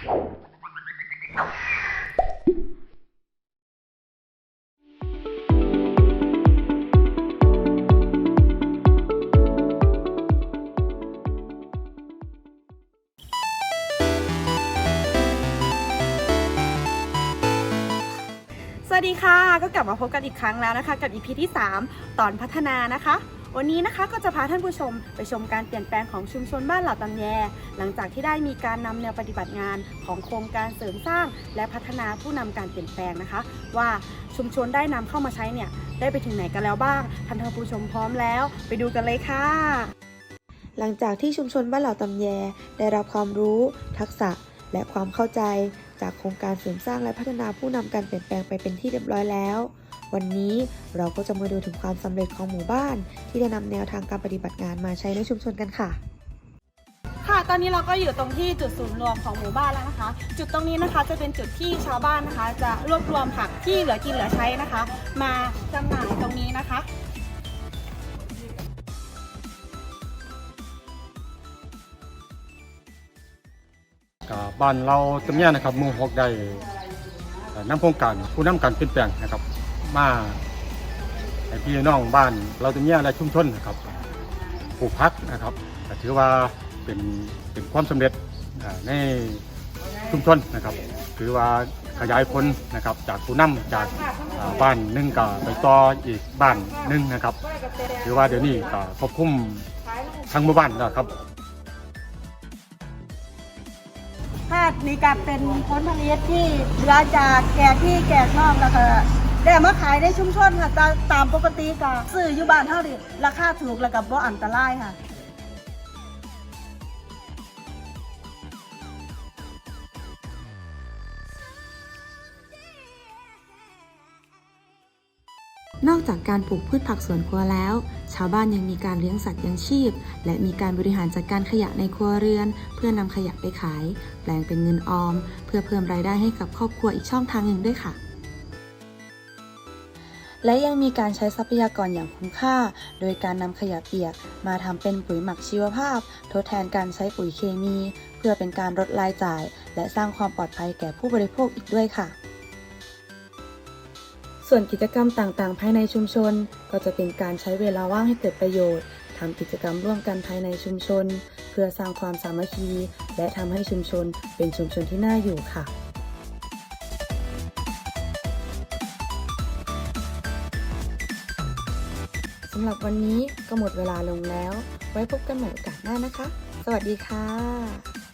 สวัสดีค่ะ ก็กลับมาพบกันอีกครั้งแล้วนะคะ กับ EP ที่ 3 ตอนพัฒนานะคะ วันนี้นะคะก็จะพาท่านผู้ชมไปชมการเปลี่ยนแปลงของชุมชนบ้านเหล่าตำแย หลังจากที่ได้มีการนำแนวปฏิบัติงานของโครงการเสริมสร้าง และพัฒนาผู้นำการเปลี่ยนแปลงนะคะ ว่าชุมชนได้นำเข้ามาใช้เนี่ยได้ไปถึงไหนกันแล้วบ้างท่านผู้ชมพร้อมแล้ว ไปดูกันเลยค่ะ หลังจากที่ชุมชนบ้านเหล่าตำแย ได้รับความรู้ ทักษะ และความเข้าใจจากโครงการเสริมสร้างและพัฒนาผู้นำการเปลี่ยนแปลงไปเป็นที่เรียบร้อยแล้ว วันนี้เราก็จะมาดูถึงความสำเร็จของหมู่บ้าน ที่ได้นำแนวทางการปฏิบัติงานมาใช้ในชุมชนกันค่ะค่ะตอนนี้เราก็อยู่ตรงที่จุดศูนย์รวมของหมู่บ้านแล้วนะคะ จุดตรงนี้นะคะจะเป็นจุดที่ชาวบ้านนะคะ จะรวบรวมผักที่เหลือกินเหลือใช้นะคะ มาจำหน่ายตรงนี้นะคะกับบ้านเราตรงเนี้ยนะครับหมู่หกได้เอ่อนำโครงการผู้นำการเปลี่ยนแปลงนะครับ มาให้พี่น้องบ้าน เราตรงเนี้ยและชุมชนนะครับปลูกพักนะครับถือว่าเป็นเป็นความสำเร็จในชุมชนนะครับ ถือว่าขยายผลนะครับจากผู้นำจากบ้านหนึ่งก็ไปต่ออีกบ้านหนึ่งนะครับ ถือว่าเดี๋ยวนี้ก็ควบคุมทั้งหมู่บ้านแล้วครับธาตุนี่ก็เป็นผลผลิตที่เหลือจากแกกที่แกกนอกแล้วก็ ได้มาขายในชุมชนค่ะตามตามปกติก็ซื้ออยู่บ้านเท่านี้ราคาถูกแล้วก็บ่อันตรายค่ะนอกจากการปลูกพืชผักสวนครัวแล้ว ชาวบ้านยังมีการเลี้ยงสัตว์ยังชีพ และมีการบริหารจัดการขยะในครัวเรือน เพื่อนำขยะไปขาย แปลงเป็นเงินออม เพื่อเพิ่มรายได้ให้กับครอบครัวอีกช่องทางหนึ่งด้วยค่ะ และยังมีการใช้ทรัพยากรอย่างคุ้มค่า โดยการนำขยะเปียก มาทำเป็นปุ๋ยหมักชีวภาพ ทดแทนการใช้ปุ๋ยเคมี เพื่อเป็นการลดรายจ่าย และสร้างความปลอดภัยแก่ผู้บริโภคอีกด้วยค่ะ ส่วนกิจกรรมต่างๆ ภายในชุมชน ก็จะเป็นการใช้เวลาว่างให้เกิดประโยชน์ทำกิจกรรมร่วมกันภายในชุมชน เพื่อสร้างความสามัคคี และทำให้ชุมชนเป็นชุมชนที่น่าอยู่ค่ะ สำหรับวันนี้ก็หมดเวลาลงแล้ว ไว้พบกันใหม่โอกาสหน้านะคะ สวัสดีค่ะ